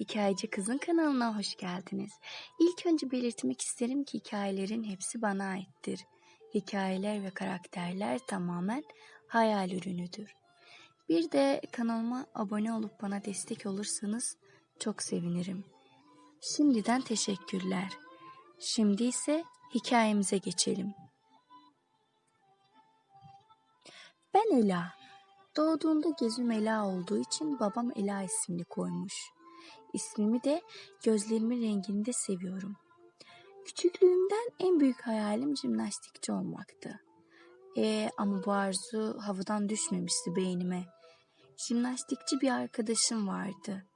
Hikayeci Kızın kanalına hoş geldiniz. İlk önce belirtmek isterim ki hikayelerin hepsi bana aittir. Hikayeler ve karakterler tamamen hayal ürünüdür. Bir de kanalıma abone olup bana destek olursanız çok sevinirim. Şimdiden teşekkürler. Şimdi ise hikayemize geçelim. Ben Ela. Doğduğunda gözüm Ela olduğu için babam Ela ismini koymuş. İsmimi de gözlerimin rengini de seviyorum. Küçüklüğümden en büyük hayalim jimnastikçi olmaktı. E, ama bu arzu havadan düşmemişti beynime. Jimnastikçi bir arkadaşım vardı.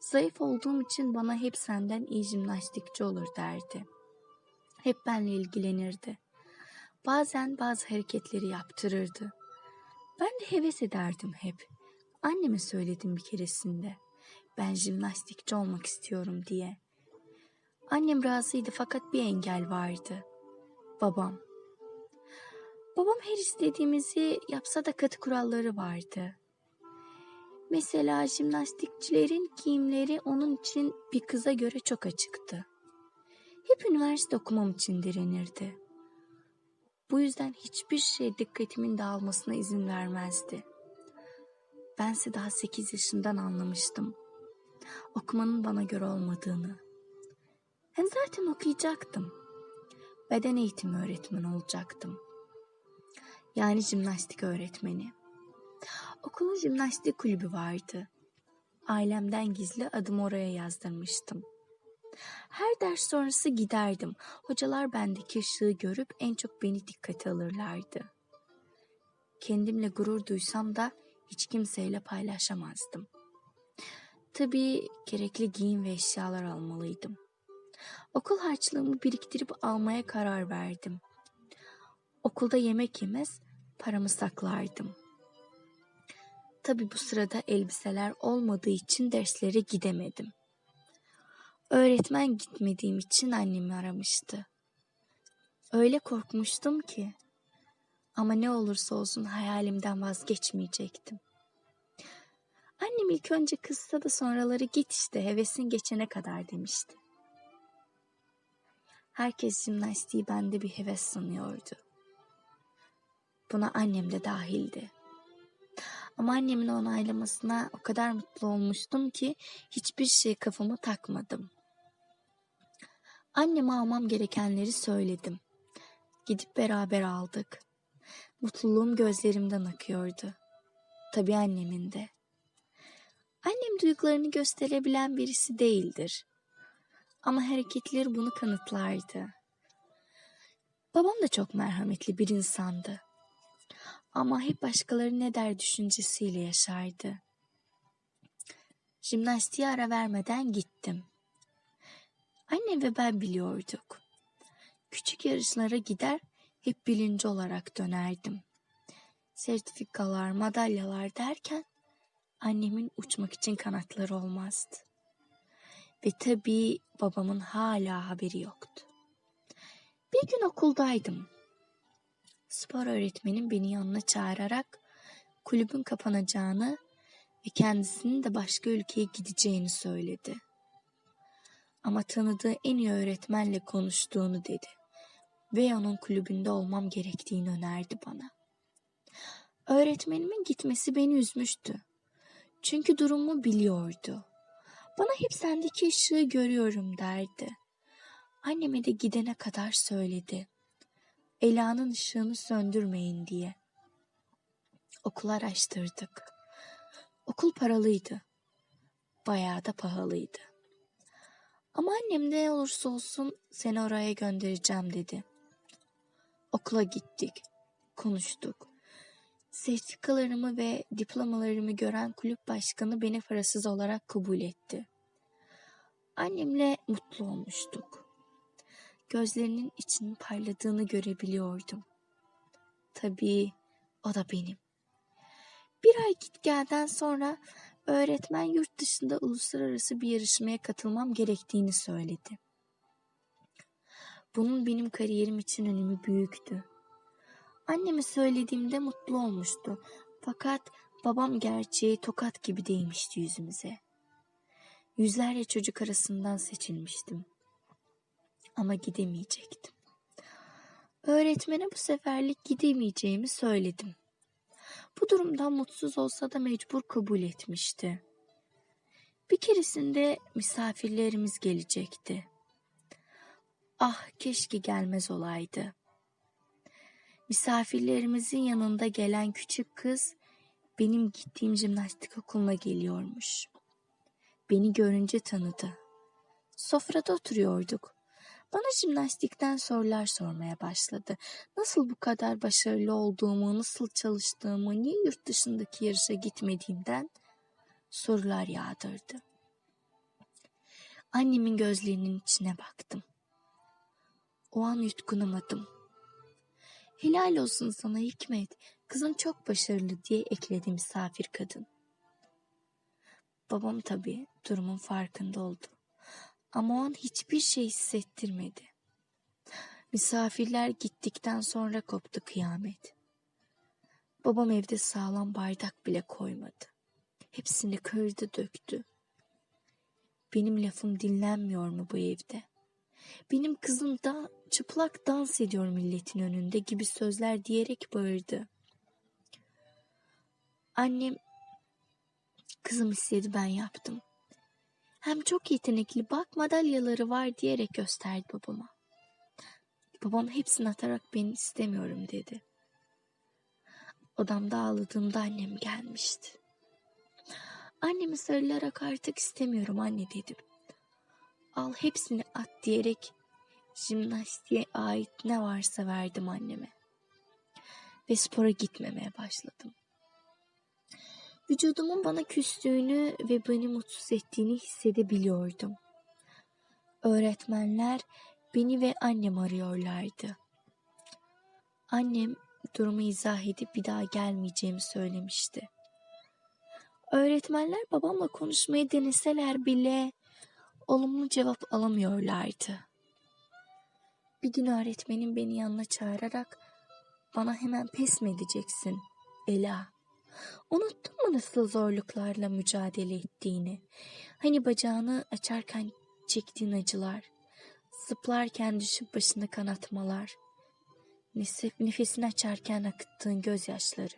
Zayıf olduğum için bana hep senden iyi jimnastikçi olur derdi. Hep benle ilgilenirdi. Bazen bazı hareketleri yaptırırdı. Ben de heves ederdim hep. Anneme söyledim bir keresinde. Ben jimnastikçi olmak istiyorum diye. Annem razıydı fakat bir engel vardı. Babam. Babam her istediğimizi yapsa da katı kuralları vardı. Mesela jimnastikçilerin giyimleri onun için bir kıza göre çok açıktı. Hep üniversite okumam için direnirdi. Bu yüzden hiçbir şey dikkatimin dağılmasına izin vermezdi. Bense daha 8 yaşından anlamıştım. Okumanın bana göre olmadığını. Hem zaten okuyacaktım. Beden eğitimi öğretmeni olacaktım. Yani jimnastik öğretmeni. Okulun jimnastik kulübü vardı. Ailemden gizli adım oraya yazdırmıştım. Her ders sonrası giderdim. Hocalar bendeki ışığı görüp en çok beni dikkate alırlardı. Kendimle gurur duysam da hiç kimseyle paylaşamazdım. Tabii gerekli giyim ve eşyalar almalıydım. Okul harçlığımı biriktirip almaya karar verdim. Okulda yemek yemez, paramı saklardım. Tabii bu sırada elbiseler olmadığı için derslere gidemedim. Öğretmen gitmediğim için annemi aramıştı. Öyle korkmuştum ki. Ama ne olursa olsun hayalimden vazgeçmeyecektim. Annem ilk önce kızsa da sonraları git işte hevesin geçene kadar demişti. Herkes jimnastiği bende bir heves sanıyordu. Buna annem de dahildi. Ama annemin onaylamasına o kadar mutlu olmuştum ki hiçbir şey kafama takmadım. Anneme almam gerekenleri söyledim. Gidip beraber aldık. Mutluluğum gözlerimden akıyordu. Tabii annemin de. Annem duygularını gösterebilen birisi değildir. Ama hareketleri bunu kanıtlardı. Babam da çok merhametli bir insandı. Ama hep başkaları ne der düşüncesiyle yaşardı. Jimnastiğe ara vermeden gittim. Annem ve ben biliyorduk. Küçük yarışlara gider, hep bilinci olarak dönerdim. Sertifikalar, madalyalar derken annemin uçmak için kanatları olmazdı. Ve tabii babamın hala haberi yoktu. Bir gün okuldaydım. Spor öğretmenim beni yanına çağırarak kulübün kapanacağını ve kendisinin de başka ülkeye gideceğini söyledi. Ama tanıdığı en iyi öğretmenle konuştuğunu dedi ve onun kulübünde olmam gerektiğini önerdi bana. Öğretmenimin gitmesi beni üzmüştü. Çünkü durumu biliyordu. Bana hep sendeki ışığı görüyorum derdi. Anneme de gidene kadar söyledi. Ela'nın ışığını söndürmeyin diye. Okul araştırdık. Okul paralıydı. Bayağı da pahalıydı. Ama annem ne olursa olsun seni oraya göndereceğim dedi. Okula gittik. Konuştuk. Sertifikalarımı ve diplomalarımı gören kulüp başkanı beni parasız olarak kabul etti. Annemle mutlu olmuştuk. Gözlerinin içinin parladığını görebiliyordum. Tabii o da benim. Bir ay git gelden sonra öğretmen yurt dışında uluslararası bir yarışmaya katılmam gerektiğini söyledi. Bunun benim kariyerim için önemi büyüktü. Anneme söylediğimde mutlu olmuştu. Fakat babam gerçeği tokat gibi değmişti yüzümüze. Yüzlerce çocuk arasından seçilmiştim. Ama gidemeyecektim. Öğretmene bu seferlik gidemeyeceğimi söyledim. Bu durumdan mutsuz olsa da mecbur kabul etmişti. Bir keresinde misafirlerimiz gelecekti. Ah keşke gelmez olaydı. Misafirlerimizin yanında gelen küçük kız benim gittiğim jimnastik okuluna geliyormuş. Beni görünce tanıdı. Sofrada oturuyorduk. Bana jimnastikten sorular sormaya başladı. Nasıl bu kadar başarılı olduğumu, nasıl çalıştığımı, niye yurt dışındaki yarışa gitmediğimden sorular yağdırdı. Annemin gözlerinin içine baktım. O an yutkunamadım. Helal olsun sana Hikmet, kızın çok başarılı diye ekledi misafir kadın. Babam tabii durumun farkında oldu. Ama o an hiçbir şey hissettirmedi. Misafirler gittikten sonra koptu kıyamet. Babam evde sağlam bardak bile koymadı. Hepsini kırdı döktü. Benim lafım dinlenmiyor mu bu evde? Benim kızım da çıplak dans ediyor milletin önünde gibi sözler diyerek bağırdı. Annem kızım istedi ben yaptım. Hem çok yetenekli bak madalyaları var diyerek gösterdi babama. Babam hepsini atarak ben istemiyorum dedi. Odamda ağladığımda annem gelmişti. Annemi sarılarak artık istemiyorum anne dedim. Al hepsini at diyerek jimnastiğe ait ne varsa verdim anneme. Ve spora gitmemeye başladım. Vücudumun bana küstüğünü ve beni mutsuz ettiğini hissedebiliyordum. Öğretmenler beni ve annem arıyorlardı. Annem durumu izah edip bir daha gelmeyeceğimi söylemişti. Öğretmenler babamla konuşmayı deneseler bile olumlu cevap alamıyorlardı. Bir gün öğretmenim beni yanına çağırarak bana hemen pes mi edeceksin Ela? Unuttun mu nasıl zorluklarla mücadele ettiğini? Hani bacağını açarken çektiğin acılar, zıplarken düşüp başını kanatmalar, nefesini açarken akıttığın gözyaşları.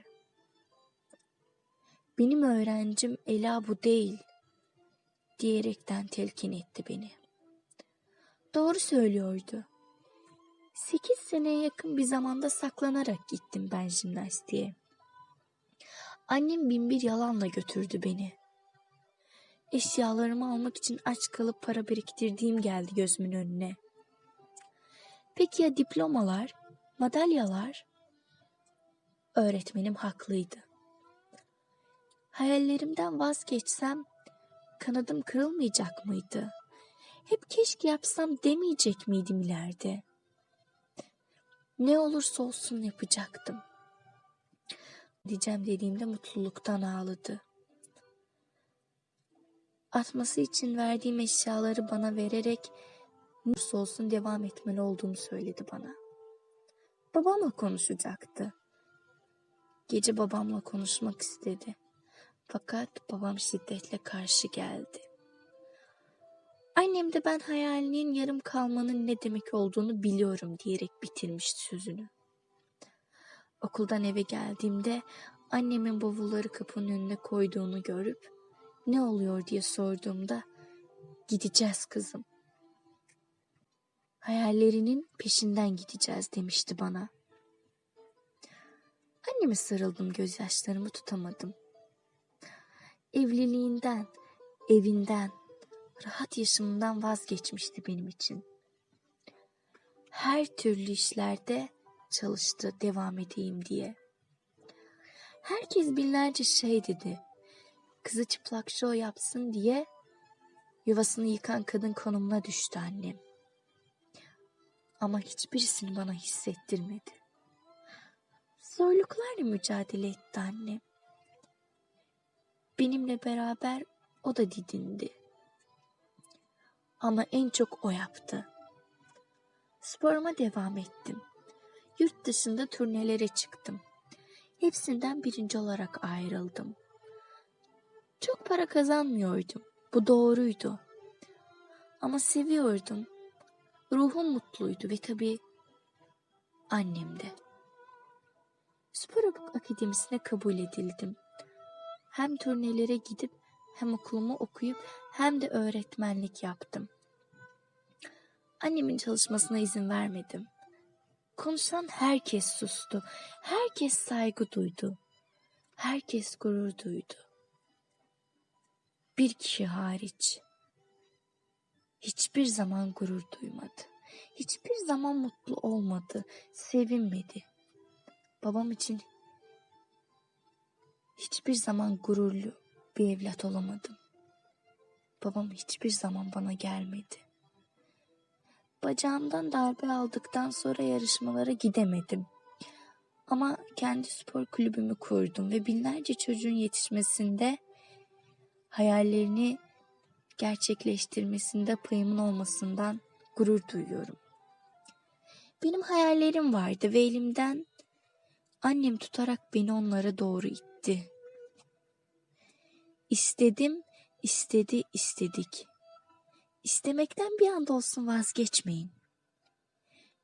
Benim öğrencim Ela bu değil diyerekten telkin etti beni. Doğru söylüyordu. Sekiz seneye yakın bir zamanda saklanarak gittim ben jimnastiğe. Annem binbir yalanla götürdü beni. Eşyalarımı almak için aç kalıp para biriktirdiğim geldi gözümün önüne. Peki ya diplomalar, madalyalar? Öğretmenim haklıydı. Hayallerimden vazgeçsem kanadım kırılmayacak mıydı? Hep keşke yapsam demeyecek miydim ileride? Ne olursa olsun yapacaktım. Diyeceğim dediğimde mutluluktan ağladı. Atması için verdiğim eşyaları bana vererek ne olursa olsun devam etmeli olduğunu söyledi bana. Babamla konuşacaktı. Gece babamla konuşmak istedi. Fakat babam şiddetle karşı geldi. Annem de ben hayalinin yarım kalmanın ne demek olduğunu biliyorum diyerek bitirmişti sözünü. Okuldan eve geldiğimde annemin bavulları kapının önüne koyduğunu görüp ne oluyor diye sorduğumda gideceğiz kızım. Hayallerinin peşinden gideceğiz demişti bana. Anneme sarıldım gözyaşlarımı tutamadım. Evliliğinden, evinden, rahat yaşamından vazgeçmişti benim için. Her türlü işlerde çalıştı devam edeyim diye. Herkes binlerce şey dedi. Kızı çıplak şov yapsın diye yuvasını yıkan kadın konumuna düştü annem. Ama hiçbirisini bana hissettirmedi. Zorluklarla mücadele etti annem. Benimle beraber o da didindi. Ama en çok o yaptı. Sporuma devam ettim. Yurt dışında turnelere çıktım. Hepsinden birinci olarak ayrıldım. Çok para kazanmıyordum. Bu doğruydu. Ama seviyordum. Ruhum mutluydu ve tabii annem de. Spor akademisine kabul edildim. Hem turnelere gidip hem okulumu okuyup hem de öğretmenlik yaptım. Annemin çalışmasına izin vermedim. Konuşan herkes sustu. Herkes saygı duydu. Herkes gurur duydu. Bir kişi hariç. Hiçbir zaman gurur duymadı. Hiçbir zaman mutlu olmadı, sevinmedi. Babam için hiçbir zaman gururlu bir evlat olamadım. Babam hiçbir zaman bana gelmedi. Bacağımdan darbe aldıktan sonra yarışmalara gidemedim. Ama kendi spor kulübümü kurdum ve binlerce çocuğun yetişmesinde hayallerini gerçekleştirmesinde payımın olmasından gurur duyuyorum. Benim hayallerim vardı ve elimden annem tutarak beni onlara doğru itti. İstedim, istedi, istedik. İstemekten bir anda olsun vazgeçmeyin.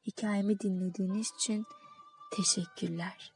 Hikayemi dinlediğiniz için teşekkürler.